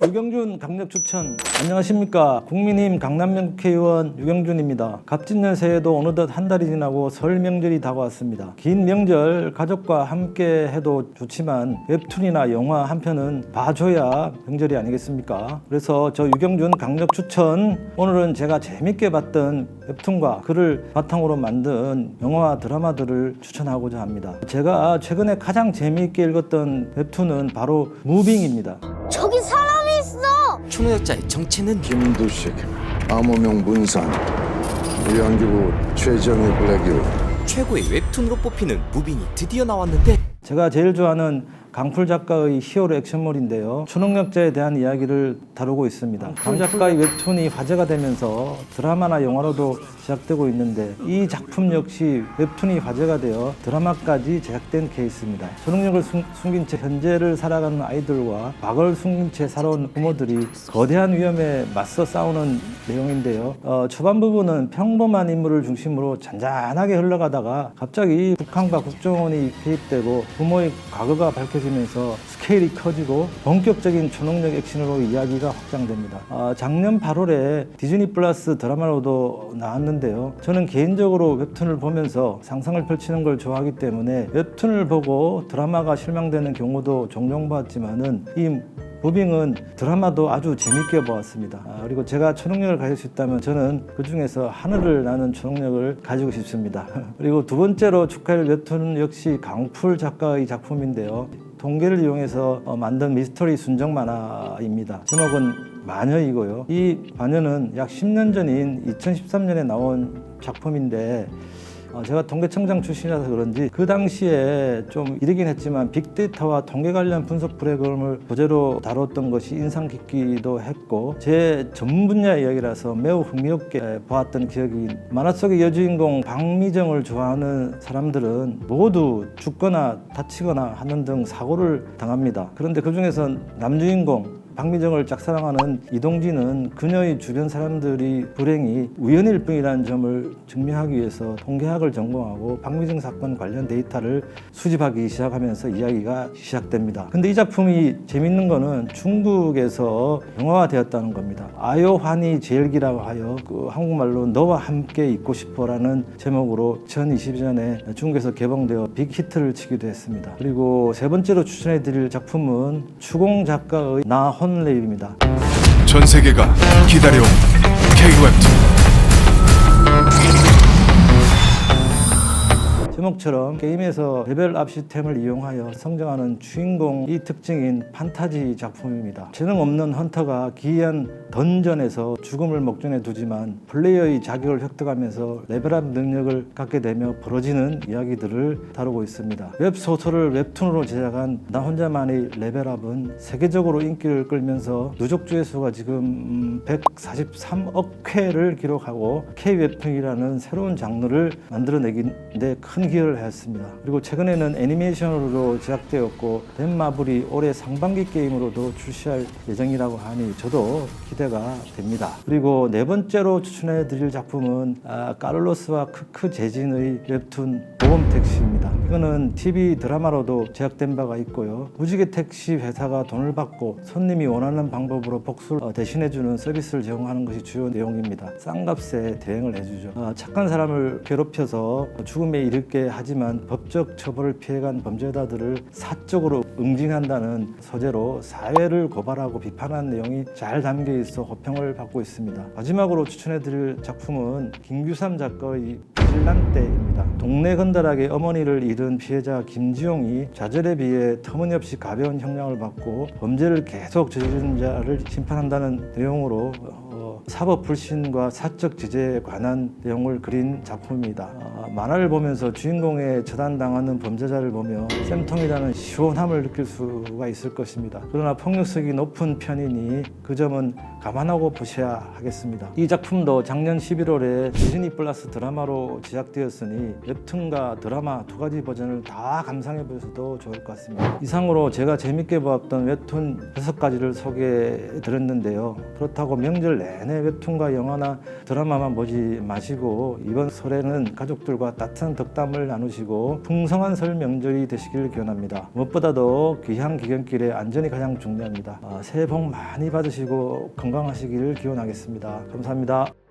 유경준 강력 추천. 안녕하십니까. 국민의힘 강남면 국회의원 유경준입니다. 갑진년 새해도 어느덧 한 달이 지나고 설 명절이 다가왔습니다. 긴 명절 가족과 함께 해도 좋지만 웹툰이나 영화 한 편은 봐줘야 명절이 아니겠습니까? 그래서 저 유경준 강력 추천. 오늘은 제가 재밌게 봤던 웹툰과 그를 바탕으로 만든 영화와 드라마들을 추천하고자 합니다. 제가 최근에 가장 재미있게 읽었던 웹툰은 바로 무빙입니다. 저기 있어. 초능력자의 정체는 김두식, 암호명 문산, 위안기부 최정의 블랙유 최고의 웹툰으로 뽑히는 무빙이 드디어 나왔는데 제가 제일 좋아하는 강풀 작가의 히어로 액션물인데요. 초능력자에 대한 이야기를 다루고 있습니다. 강풀 작가의 웹툰이 화제가 되면서 드라마나 영화로도 제작되고 있는데 이 작품 역시 웹툰이 화제가 되어 드라마까지 제작된 케이스입니다. 초능력을 숨, 숨긴 채 현재를 살아가는 아이들과 과거를 숨긴 채 살아온 부모들이 거대한 위험에 맞서 싸우는 내용인데요. 어, 초반 부분은 평범한 인물을 중심으로 잔잔하게 흘러가다가 갑자기 북한과 국정원이 개입되고 부모의 과거가 밝혀지 면서 스케일이 커지고 본격적인 초능력 액션으로 이야기가 확장됩니다. 아, 작년 8월에 디즈니 플러스 드라마로도 나왔는데요. 저는 개인적으로 웹툰을 보면서 상상을 펼치는 걸 좋아하기 때문에 웹툰을 보고 드라마가 실망되는 경우도 종종 봤지만은 이 무빙은 드라마도 아주 재밌게 보았습니다. 아, 그리고 제가 초능력을 가질 수 있다면 저는 그 중에서 하늘을 나는 초능력을 가지고 싶습니다. 그리고 두 번째로 축하할 웹툰 역시 강풀 작가의 작품인데요. 통계를 이용해서 어, 만든 미스터리 순정 만화입니다. 제목은 마녀이고요. 이 마녀는 약 10년 전인 2013년에 나온 작품인데 어, 제가 통계청장 출신이라서 그런지 그 당시에 좀 이르긴 했지만 빅데이터와 통계 관련 분석 프로그램을 소재로 다뤘던 것이 인상 깊기도 했고 제 전문 분야 이야기라서 매우 흥미롭게 보았던 기억이 만화 속의 여주인공 박미정을 좋아하는 사람들은 모두 죽거나 다치거나 하는 등 사고를 당합니다. 그런데 그 중에서 남주인공 박미정을 짝사랑하는 이동진은 그녀의 주변 사람들이 불행이 우연일 뿐이라는 점을 증명하기 위해서 통계학을 전공하고 박미정 사건 관련 데이터를 수집하기 시작하면서 이야기가 시작됩니다. 근데 이 작품이 재밌는 거는 중국에서 영화화되었다는 겁니다. 아요환이 제일기라고 하여 그 한국말로 너와 함께 있고 싶어라는 제목으로 2022년에 중국에서 개봉되어 빅히트를 치기도 했습니다. 그리고 세 번째로 추천해 드릴 작품은 추공 작가의 나혼 레입니다. 전 세계가 기다려온 K-웹툰 제목처럼 게임에서 레벨 업 시스템을 이용하여 성장하는 주인공이 특징인 판타지 작품입니다. 재능 없는 헌터가 기이한 던전에서 죽음을 목전에 두지만 플레이어의 자격을 획득하면서 레벨업 능력을 갖게 되며 벌어지는 이야기들을 다루고 있습니다. 웹소설을 웹툰으로 제작한 나 혼자만의 레벨업은 세계적으로 인기를 끌면서 누적 조회수가 지금 음, 143억 회를 기록하고 K-웹툰이라는 새로운 장르를 만들어내기데 큰 기여를 했습니다. 그리고 최근에는 애니메이션으로 제작되었고 덴마블이 올해 상반기 게임으로도 출시할 예정이라고 하니 저도 기대가 됩니다. 그리고 네 번째로 추천해 드릴 작품은 아, 까를로스와 크크 재진의 웹툰 보험 택시입니다. 이거는 TV 드라마로도 제작된 바가 있고요. 무지개 택시 회사가 돈을 받고 손님이 원하는 방법으로 복수를 어, 대신해주는 서비스를 제공하는 것이 주요 내용입니다. 싼 값에 대행을 해주죠. 어, 착한 사람을 괴롭혀서 죽음에 이르게 하지만 법적 처벌을 피해간 범죄자들을 사적으로 응징한다는 소재로 사회를 고발하고 비판한 내용이 잘 담겨 있어 호평을 받고 있습니다. 마지막으로 추천해드릴 작품은 김규삼 작가의 빌란떼입니다. 동네 건달하게 어머니를 잃은 피해자 김지용이 좌절에 비해 터무니없이 가벼운 형량을 받고 범죄를 계속 저지른 자를 심판한다는 내용으로 어, 사법 불신과 사적 제재에 관한 내용을 그린 작품입니다. 어, 만화를 보면서 주인공의 처단당하는 범죄자를 보며 쌤통이라는 시원함을 느낄 수가 있을 것입니다. 그러나 폭력성이 높은 편이니 그 점은 감안하고 보셔야 하겠습니다. 이 작품도 작년 11월에 디즈니 플러스 드라마로 제작되었으니 웹툰과 드라마 두 가지 버전을 다 감상해 보셔도 좋을 것 같습니다. 이상으로 제가 재밌게 보았던 웹툰 6가지를 소개해 드렸는데요. 그렇다고 명절 내내 해외 웹툰과 영화나 드라마만 보지 마시고 이번 설에는 가족들과 따뜻한 덕담을 나누시고 풍성한 설 명절이 되시길 기원합니다. 무엇보다도 귀향 기경길에 안전이 가장 중요합니다. 아, 새해 복 많이 받으시고 건강하시길 기원하겠습니다. 감사합니다.